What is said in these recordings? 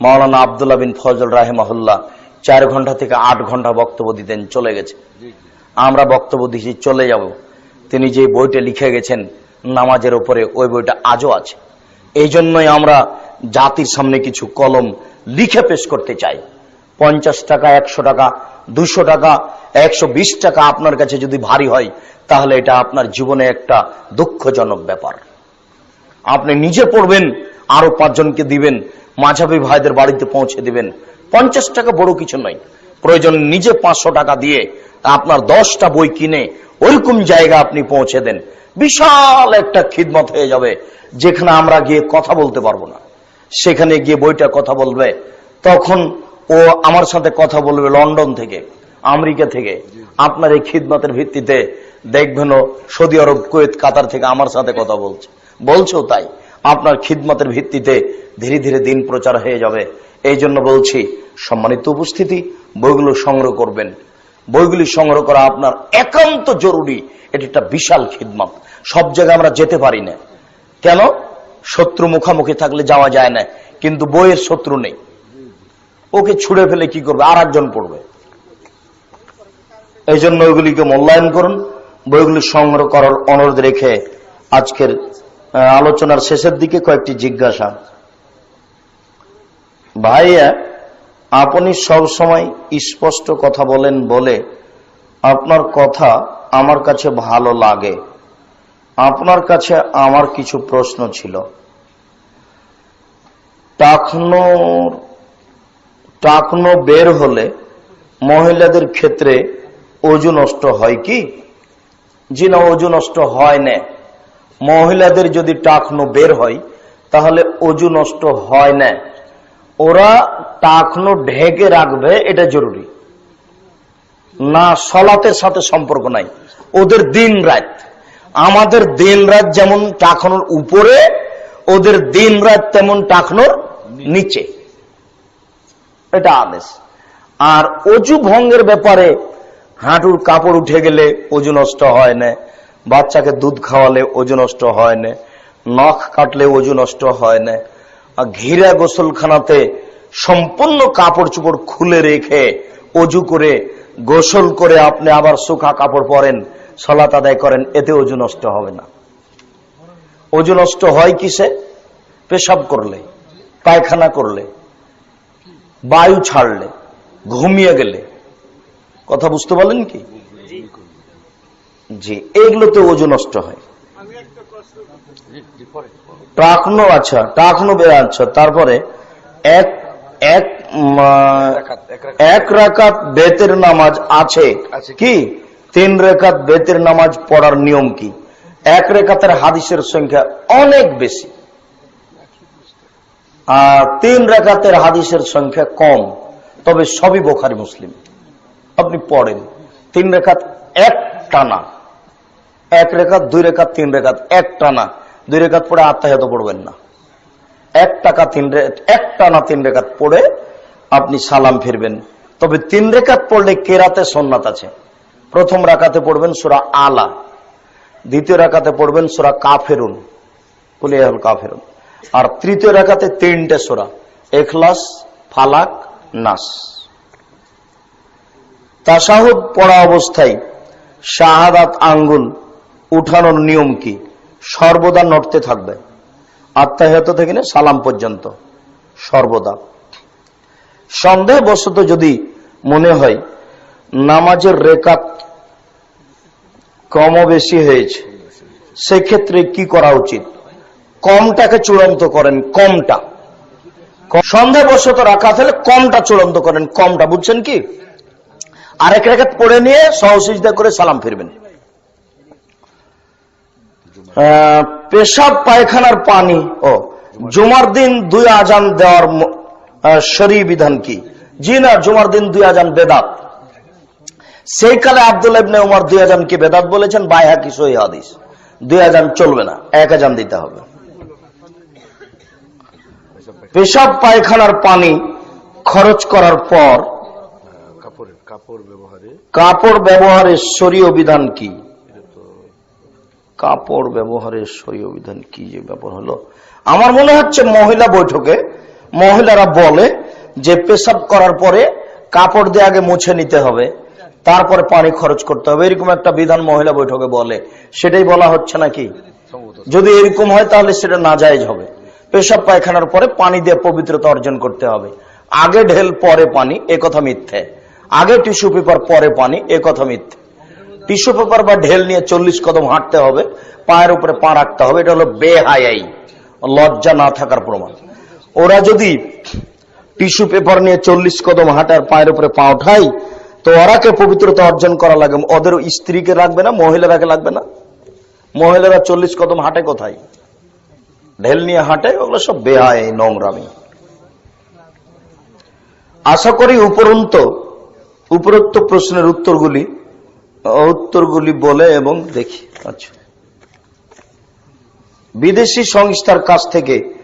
মাওলানা আবদুল্লাহ বিন ফজল রাহেমাহুল্লাহ চার ঘণ্টা থেকে আট ঘণ্টা বক্তব্য দিতেন চলে গেছে। আমরা বক্তব্য দিয়েছি চলে যাব। তিনি যে বইটা লিখে গেছেন নামাজের ওপরে ওই বইটা আজও আছে। এই জন্যই আমরা জাতির সামনে কিছু কলম লিখে পেশ করতে চাই। পঞ্চাশ টাকা একশো টাকা দুশো টাকা একশো বিশ টাকা আপনার কাছে যদি ভারী হয় তাহলে এটা আপনার জীবনে একটা দুঃখজনক ব্যাপার। আপনি নিজে পড়বেন আরও পাঁচজনকে দিবেন, মাঝাবি ভাইদের বাড়িতে পৌঁছে দিবেন। পঞ্চাশ টাকা বড় কিছু নয়। প্রয়োজন নিজে পাঁচশো টাকা দিয়ে আপনার দশটা বই কিনে ওইরকম জায়গা আপনি পৌঁছে দেন। বিশাল একটা খিদমত হয়ে যাবে, যেখানে আমরা গিয়ে কথা বলতে পারব না। সেখানে গিয়ে বইটা কথা বলবে, তখন ও আমার সাথে কথা বলবে লন্ডন থেকে, আমেরিকা থেকে। আপনার এই খিদমতের ভিত্তিতে দেখবেন সৌদি আরব, কুয়েত, কাতার থেকে আমার সাথে কথা বলছে। বলছো তাই। আপনার খিদমতের ভিত্তিতে ধীরে ধীরে দিন প্রচার হয়ে যাবে। এই জন্য বলছি, সম্মানিত উপস্থিতি, বইগুলো সংগ্রহ করবেন। বইগুলি সংগ্রহ করা আপনার একান্ত জরুরি। এটি একটা বিশাল খিদমত। সব জায়গায় আমরা যেতে পারি না। কেন? শত্রু মুখামুখি থাকলে যাওয়া যায় না। কিন্তু বইয়ের শত্রু নেই। ওকে ছুড়ে ফেলে কি করবে? আর একজন পড়বে। এই জন্য ওইগুলিকে মূল্যায়ন করুন। বইগুলি সংগ্রহ করার অনুরোধ রেখে আজকের আলোচনার শেষের দিকে কয়েকটি জিজ্ঞাসা। ভাইয়া, আপনি সব সময় স্পষ্ট কথা বলেন বলে আপনার কথা আমার কাছে ভালো লাগে। আপনার কাছে আমার কিছু প্রশ্ন ছিল। টাকনোর টাকনো বের হলে মহিলাদের ক্ষেত্রে ওজন নষ্ট হয় কি? জি না, ওজন নষ্ট হয় না। মহিলাদের যদি টাকনো বের হয়, তাহলে ওজন নষ্ট হয় না। ওরা টাকনো ঢেকে রাখবে, এটা জরুরি। না সলাতের সাথে সম্পর্ক নাই। ওদের দিন রাত। আমাদের দিন রাত যেমন টাকনোর উপরে, ওদের দিন রাত তেমন টাকনোর নিচে। এটা আদেশ। আর অজু ভঙ্গের ব্যাপারে হাঁটুর কাপড় উঠে গেলে অজু নষ্ট হয় না। বাচ্চাকে দুধ খাওয়ালে ওজন নষ্ট হয় না, নখ কাটলে ওজন নষ্ট হয় না ঘিরা গোসলখানাতে সম্পূর্ণ কাপড় চোপড় খুলে রেখে অজু করে, গোসল করে আপনি আবার শুকা কাপড় পরেন, সলাত আদায় করেন, এতে ওজন নষ্ট হবে না। ওজন নষ্ট হয় কিসে? পেশাব করলে, পায়খানা করলে, বায়ু ছাড়লে, ঘুমিয়ে গেলে। কথা বুঝতে পারলেন কি? জি এগুলোতে ওজন নষ্ট হয়। টাকনো আচ্ছা টাকনো আচ্ছা তারপরে এক এক এক রাকাত বেতের নামাজ আছে। কি? তিন রেখাত বেতের নামাজ পড়ার নিয়ম কি? এক রেখাতের হাদিসের সংখ্যা অনেক বেশি। আর তিন রেখাতের হাদিসের সংখ্যা কম। তবে সবই বোখারি মুসলিম। আপনি পড়েন। তিন রেখাত এক টানা। এক রেখাত, দুই রেখাত, তিন রেখাত এক টানা দুই রেখাত পড়ে আত্মাহত পড়বেন না। এক টাকা, তিন এক টানা তিন রেখাত পড়ে আপনি সালাম ফিরবেন। তবে তিন রেখাত পড়লে কেরাতে সন্ন্যাত আছে। প্রথম রাকাতে পড়বেন সুরা আলা। দ্বিতীয় রাকাতে পড়বেন সুরা কাফেরুন। কুলিয়াহুল কাফেরুন। আর তৃতীয় রাকাতে তিনটে সুরা। এখলাস, ফালাক, নাস। তাসাহুদ পড়া অবস্থায় শাহাদাত আঙ্গুল উঠানোর নিয়ম কি? সর্বদা নড়তে থাকবে। আত্মাহত থেকে নিয়ে সালাম পর্যন্ত। সর্বদা। সন্দেহ সন্দেহবশত যদি মনে হয়, নামাজের রেকাত কম বেশি হয়েছে, সেক্ষেত্রে কি করা উচিত? কমটাকে চূড়ান্ত করেন, কমটা। সন্দেহবশত রাখা হলে কমটা চূড়ান্ত করেন, কমটা, বুঝছেন কি? আরেক রেখাত পড়ে নিয়ে সহসিজদা করে সালাম ফিরবেন। পেশাব পায়খানার পানি। ও। জুমার দিন দুই আজান দেওয়ার শরী বিধান কি? জি না জুমার দিন দুই আজান বেদাত। সেই কালে আব্দুল ইবনে উমর দুই আজান কি বেদাত বলেছেন? বাইহা কি সহি হাদিস? দুই আজান চলবে না এক আজান দিতে হবে। পেশাব পায়খানার পানি খরচ করার পর কাপড়ের কাপড় ব্যবহারে কাপড় ব্যবহারের শরীয় বিধান কি? কাপড় ব্যবহারের শরীয় বিধান কি যে ব্যাপার হলো? আমার মনে হচ্ছে মহিলা বৈঠকে মহিলারা বলে যে পেশাব করার পরে কাপড় দিয়ে আগে মুছে নিতে হবে, তারপরে পানি খরচ করতে হবে। এরকম একটা বিধান মহিলা বৈঠকে বলে। সেটাই বলা হচ্ছে নাকি? যদি এরকম হয় তাহলে সেটা নাজায়েজ হবে। পেশাব পায়খানার পরে পানি দিয়ে পবিত্রতা অর্জন করতে হবে। আগে ঢেল পরে পানি, এ কথা মিথ্যে। আগে টিস্যু পেপার পরে পানি, এ কথা মিথ্যে। টিস্যু পেপার বা ঢেল নিয়ে চল্লিশ কদম হাঁটতে হবে, পায়ের উপরে পা রাখতে হবে, এটা হলো বেহায়াই, লজ্জা না থাকার প্রমাণ। ওরা যদি টিস্যু পেপার নিয়ে চল্লিশ কদম হাঁটার পায়ের উপরে পা ওঠাই তো ওরাকে পবিত্রতা অর্জন করা লাগে? ওদের স্ত্রীকে রাখবে না, মহিলারাকে লাগবে না? মহিলারা চল্লিশ কদম হাঁটে কোথায়? ঢেল নিয়ে হাঁটে, ওগুলো সব বেহায় নোংরামি। আশা করি উপরন্ত, উপরোক্ত প্রশ্নের উত্তরগুলি উত্তরগুলি বলে এবং দেখি। আচ্ছা। বিদেশি সংস্থার কাছ থেকে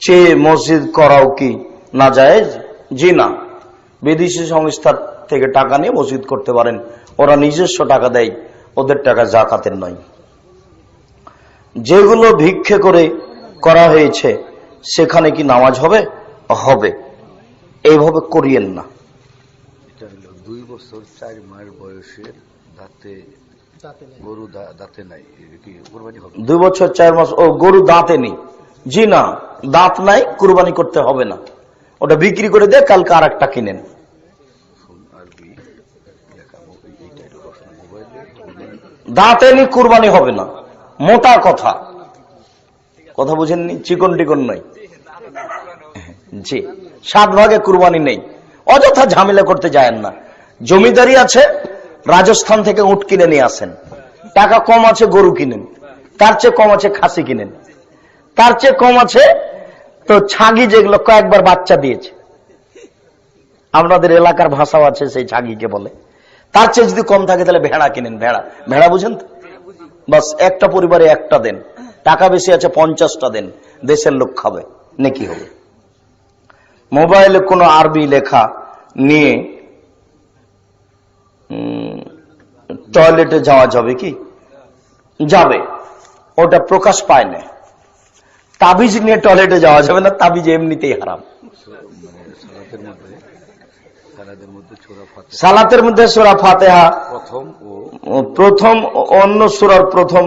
চেয়ে মসজিদ করাও কি না যায়? জি, না। বিদেশি সংস্থার থেকে টাকা নিয়ে মসজিদ করতে পারেন। ওরা নিজস্ব টাকা দেয়, ওদের টাকা জাকাতের নয়। যেগুলো ভিক্ষে করে করা হয়েছে, সেখানে কি নামাজ হবে? হবে। এইভাবে করিয়েন না। দুই বছর চার মাস বয়সের দাঁতে গরু দাঁতে নাই। কি কোরবানি হবে? দুই বছর চার মাস ও গরু দাঁতে নেই। জি না দাঁত নাই কুরবানি করতে হবে না। ওটা বিক্রি করে দিয়ে কালকে আর একটা কিনেন দাঁতে নি কুরবানি হবে না। মোটা কথা। কথা বুঝেননি? চিকন টিকন নয়। জি সাত ভাগে কুরবানি নেই। অযথা ঝামেলা করতে যায়েন না। জমিদারি আছে রাজস্থান থেকে উট কিনে নিয়ে আসেন। টাকা কম আছে, গরু কিনেন। তার চেয়ে কম আছে, খাসি কিনেন। তার চেয়ে কম আছে, তো ছাগি যেগুলো কয়েকবার বাচ্চা দিয়েছে। আপনাদের এলাকার ভাষাও আছে, সেই ছাগিকে বলে। তার চেয়ে যদি কম থাকে, তাহলে ভেড়া কিনেন। ভেড়া ভেড়া বুঝেন তো? বাস, একটা পরিবারে একটা দেন। টাকা বেশি আছে, পঞ্চাশটা দেন। দেশের লোক খাবে, নাকি হবে। মোবাইলে কোনো আরবি লেখা নিয়ে উম, টয়লেটে যাওয়া যাবে কি? যাবে। ওটা প্রকাশ পায় না। তাবিজ নিয়ে টয়লেটে যাওয়া যাবে না তাবিজ এমনিতেই হারাম। সালাতের মধ্যে সোরা ফাতেহা। প্রথম ও ও প্রথম অন্য সুরার প্রথম।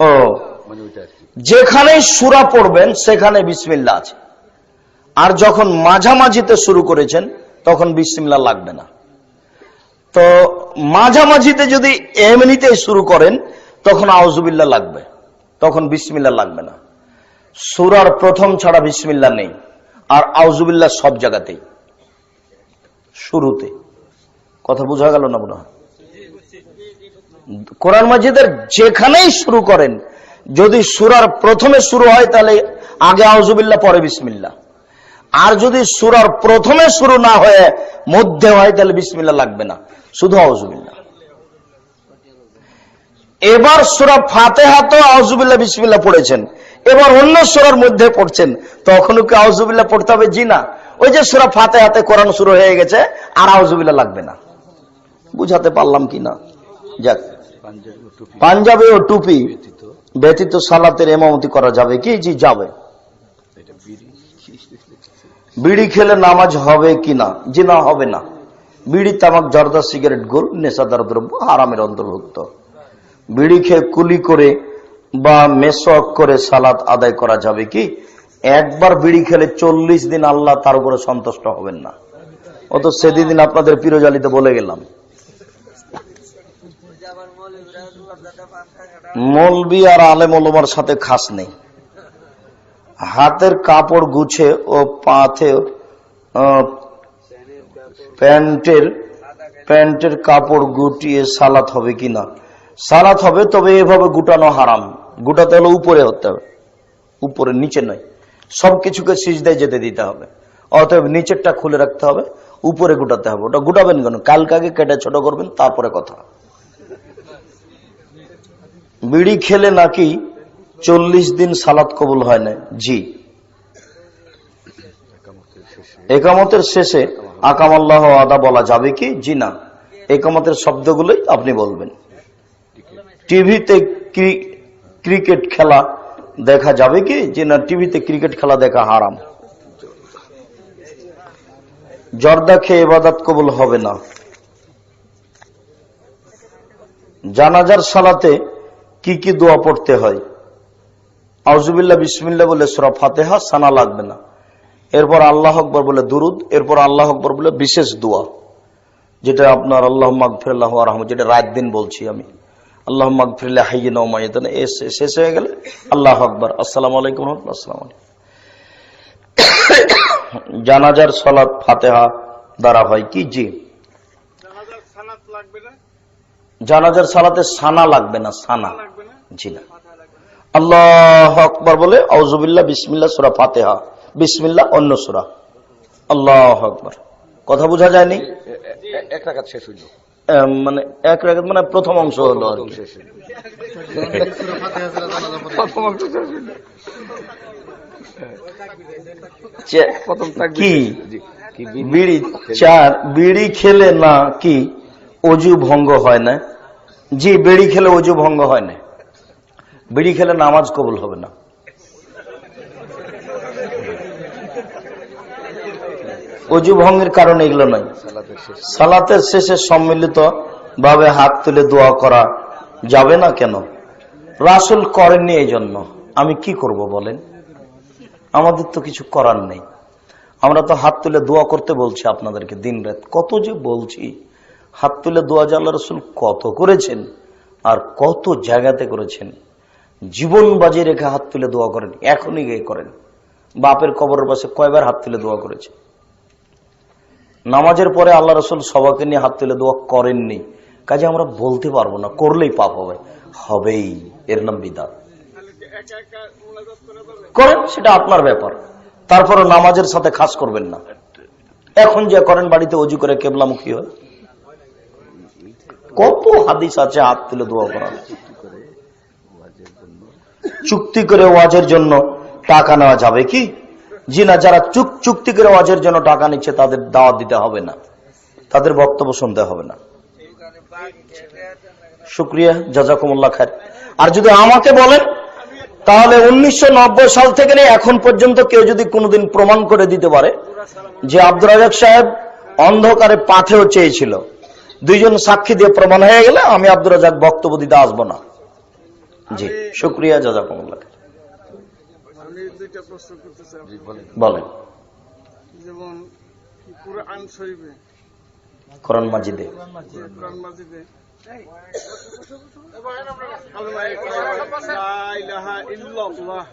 ও। মানে যেখানে সুরা পড়বেন সেখানে বিসমিল্লা আছে। আর যখন মাঝামাঝিতে শুরু করেছেন তখন বিসমিল্লা লাগবে না। তো মাঝামাঝিতে যদি এমনিতে শুরু করেন, তখন আউজুবিল্লা লাগবে। তখন বিসমিল্লা লাগবে না। সুরার প্রথম ছাড়া বিসমিল্লা নেই, আর আউজুবিল্লা সব জায়গাতেই। শুরুতে। কথা বোঝা গেল না মনে হয়? কোরআন মাজিদের যেখানেই শুরু করেন, যদি সুরার প্রথমে শুরু হয়, তাহলে আগে আউজুবিল্লা পরে বিসমিল্লা আর যদি সুরার প্রথমে শুরু না হয়ে মধ্যে হয়, তাহলে বিসমিল্লা লাগবে না। শুধু আউজুবিল্লা এবার সুরা ফাতেহা তো আউজুবিল্লা বিসমিল্লা পড়েছেন। এবার অন্য সুরার মধ্যে পড়ছেন। তখনও কি আউজুবিল্লা পড়তে হবে? জি না। ওই যে সুরা ফাতেহাতে কোরআন শুরু হয়ে গেছে আর আউজুবিল্লা লাগবে না। বুঝাতে পারলাম কি না? যাক। পাঞ্জাবে ও টুপি ব্যতীত সালাতের এমামতি করা যাবে কি? জি যাবে। বিড়ি। বিড়ি খেলে নামাজ হবে কি না? জি না হবে না। বিড়ি তামাক, জর্দা, সিগারেট, গোল, নেশাদার দ্রব্য, হারামের অন্তর্ভুক্ত। বিড়ি খেয়ে কুলি করে বা মেসক করে সালাত আদায় করা যাবে কি? একবার বিড়ি খেলে চল্লিশ দিন আল্লাহ তার উপরে সন্তুষ্ট হবেন না। অত সেদিন আপনাদের পিরোজালিতে বলে গেলাম। মলবি আর আলেম ওলমার সাথে খাস নেই। হাতের কাপড় গুছে ও পাথে প্যান্টের প্যান্টের কাপড় গুটিয়ে সালাত হবে কিনা সালাত হবে, তবে এভাবে গুটানো হারাম। গুটাতে হলে উপরে হতে হবে। উপরে, নিচে নয়। সবকিছুকে সিজদায় যেতে দিতে হবে। অতএব নিচেরটা খুলে রাখতে হবে, উপরে গুটাতে হবে। ওটা গুটাবেন কেন? কালকে আগে কেটে ছোট করবেন, তারপরে কথা। বিড়ি খেলে নাকি চল্লিশ দিন সালাত কবুল হয় না? জি। একামতের শেষে একামতের শেষে আকাম আল্লাহ আদা বলা যাবে কি? জি না। একামতের শব্দগুলোই আপনি বলবেন। টিভিতে ক্রিকেট খেলা দেখা যাবে কি? যে না, টিভিতে ক্রিকেট খেলা দেখা হারাম। জর্দা খেয়ে এবাদাত কবুল হবে না। জানাজার সালাতে কি কি দোয়া পড়তে হয়? আউজুবিল্লাহ বিসমিল্লা বলে সুরা ফাতেহা সানা লাগবে না। এরপর আল্লাহ আকবর বলে দুরুদ এরপর আল্লাহ আকবর বলে বিশেষ দোয়া যেটা আপনার আল্লাহ মাগফিরাল্লাহ রহম যেটা রাত দিন বলছি আমি। আল্লাহ মাগফিরাল্লাহ হাইয়িনা ওয়া মাইয়িতানা শেষ হয়ে গেলে আল্লাহ আকবর। আসসালামু আলাইকুম রহমতুল্লাহ আসসালামু আলাইকুম। জানাজার সলাৎ ফাতেহা দ্বারা হয় কি? জি। জানাজার সালাতে সানা লাগবে না সানা। জি না। আল্লাহ আকবর বলে আউজুবিল্লাহ বিসমিল্লাহ সুরা ফাতেহা। বিসমিল্লাহ অন্য সুরা। আল্লাহ আকবর। কথা বোঝা যায়নি? এ- এ- এক রাখাত শেষ হইল। মানে এক রাখাত মানে প্রথম অংশ হলো আর কি? বিড়ি চার বিড়ি খেলে না কি অজু ভঙ্গ হয় না? জি বিড়ি খেলে অজু ভঙ্গ হয় না। বিড়ি খেলে নামাজ কবুল হবে না। অজু ভঙ্গের কারণে এগুলো নয়। সালাতের শেষে। সম্মিলিত ভাবে হাত তুলে দোয়া করা যাবে না কেন? রাসুল করেননি এই জন্য আমি কি করব বলেন? আমাদের তো কিছু করার নেই। আমরা তো হাত তুলে দোয়া করতে বলছি আপনাদেরকে দিন রাত। কত যে বলছি হাত তুলে দোয়া আল্লাহ রসুল কত করেছেন আর কত জায়গাতে করেছেন। জীবন বাজি রেখে হাত তুলে দোয়া করেন এখনই গিয়ে করেন। বাপের কবরের পাশে কয়বার হাত তুলে দোয়া করেছে? নামাজের পরে আল্লাহ রসুল সবাইকে নিয়ে হাত তুলে দোয়া করেননি। কাজে আমরা বলতে পারব না, করলেই পাপ হবে। হবেই, এর নাম বিদাত। করেন, সেটা আপনার ব্যাপার। তারপরে নামাজের সাথে খাস করবেন না। এখন যে করেন, বাড়িতে অজু করে কেবলামুখী হয়। কত হাদিস আছে, হাত তুলে দোয়া করা। চুক্তি করে ওয়াজের জন্য টাকা নেওয়া যাবে কি? জি না যারা চুক চুক্তি করে ওয়াজের জন্য টাকা নিচ্ছে তাদের দাওয়াত দিতে হবে না। তাদের বক্তব্য শুনতে হবে না। শুক্রিয়া জাজাকুমুল্লাহ খায় আর যদি আমাকে বলেন তাহলে উনিশশো নব্বই সাল থেকে নিয়ে এখন পর্যন্ত কেউ যদি কোনোদিন প্রমাণ করে দিতে পারে যে আব্দুর রাজাক সাহেব অন্ধকারে পাথেও চেয়েছিল। দুইজন সাক্ষী দিয়ে প্রমাণ হয়ে গেলে আমি আব্দুর রাজাক বক্তব্য দিতে আসব না। জি শুক্রিয়া জাজাকুমুল্লাহ। আমি দুইটা প্রশ্ন করতে চাই বলেন। যেমন কুরআন শরীফে। কোরআন মাজিদে। কোরআন মাজিদে। কালেমায়ে তাইয়্যিবা, লা ইলাহা ইল্লাল্লাহ।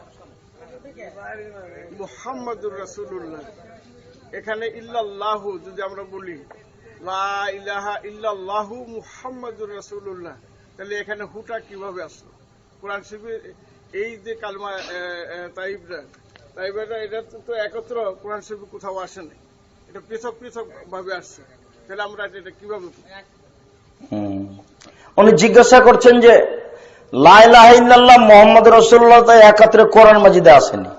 মুহাম্মাদুর রাসূলুল্লাহ। এখানে ইল্লাল্লাহু যদি আমরা বলি লা ইলাহা ইল্লাল্লাহু মুহাম্মাদুর রাসূলুল্লাহ তাহলে এখানে হুটা কীভাবে আসলো? কোরআন শরীফে এই যে কালমা তাইবরা তাইবাটা এটা তো- একত্র কোরআন শরীফে কোথাও আসে নাই। এটা পৃথক পৃথক ভাবে আসছে। তাহলে আমরা এটা কীভাবে। উনি জিজ্ঞাসা করছেন যে লাইলাহ মোহাম্মদ রসুল্লাহ তাই একাত্রে কোরআন মাজিদে আসেনি।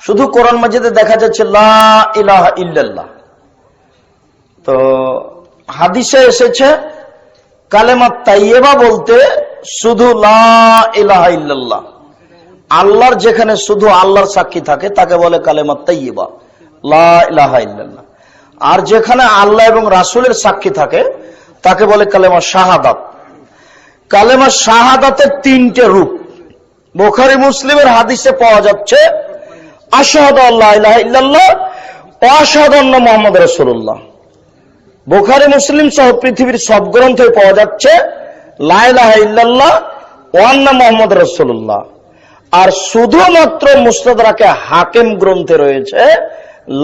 শুধু কোরআন মাজিদে দেখা যাচ্ছে লা ইলাহা ইল্লাল্লাহ। তো হাদিসে এসেছে, কালেমা তাইয়েবা বলতে শুধু লা ইলাহা ইল্লাল্লাহ। আল্লাহর যেখানে শুধু আল্লাহর সাক্ষী থাকে, তাকে বলে কালেমা তাইয়েবা লা ইলাহা ইল্লাল্লাহ। আর যেখানে আল্লাহ এবং রাসূলের সাক্ষী থাকে, তাকে বলে কালেমা শাহাদাত। কালেমা শাহাদাতের তিনটে রূপ। বোখারি মুসলিমের হাদিসে পাওয়া যাচ্ছে, আশাহাদ আল্লাহ ইল্লাল্লাহ ও মোহাম্মদ রসুল্লাহ বোখারি মুসলিম সহ পৃথিবীর সব গ্রন্থে পাওয়া যাচ্ছে লাইলাহ ইল্লাল্লাহ ওয়ান্না মোহাম্মদ রসুল্লাহ আর শুধুমাত্র মুস্তাদাকে হাকিম গ্রন্থে রয়েছে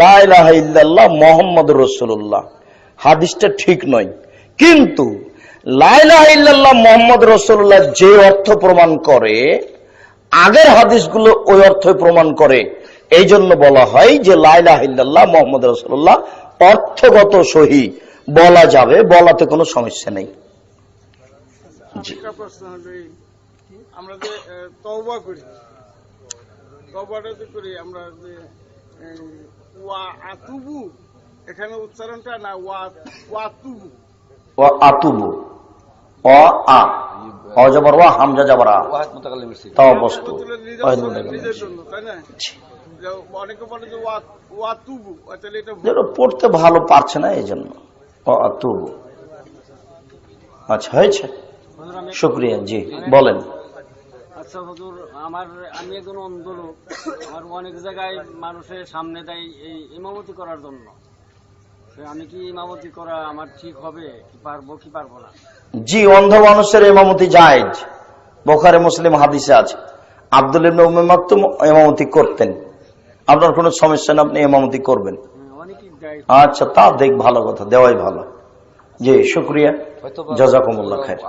লাইলাহ মোহাম্মদ রসুল্লাহ হাদিসটা ঠিক নয়। কিন্তু লাইলাহ মোহাম্মদ রসুল্লাহ যে অর্থ প্রমাণ করে, আগের হাদিসগুলো ওই অর্থ প্রমাণ করে। এই জন্য বলা হয় যে লাইলাহ মোহাম্মদ রসুল্লাহ অর্থগত সহি। বলা যাবে, বলাতে কোনো সমস্যা নেই। জি আমরা যে তওবা করি। তওবাটা যে করি আমরা যে ওয়া আতুবু এখানে উচ্চারণটা না ওয়া ওয়াতুবু ও আতুবু। অ আ। অ জবর ওয়া হামজা জবর। আ। তাও বস্তু। ওয়া- পড়তে ভালো পারছে না এই জন্য আচ্ছা হয়েছে? শুক্রিয়া জি বলেন। আচ্ছা হুজুর আমার আমি একজন অন্ধ লোক আমার অনেক জায়গায় মানুষের সামনে দেয় এই ইমামতি করার জন্য। আমি কি ইমামতি করা আমার ঠিক হবে? কি পারব কি পারব না? জি অন্ধ মানুষের এমামতি জায়েজ। বোখারে মুসলিম হাদিসে আছে। আব্দুল ইবনে উম্মে মাকতুম এমামতি করতেন। আপনার কোনো সমস্যা না আপনি এমামতি করবেন। হ্যাঁ, আচ্ছা তা দেখ ভালো কথা দেওয়াই ভালো। জি শুক্রিয়া। জাজাকুমুল্লাহ খায়ের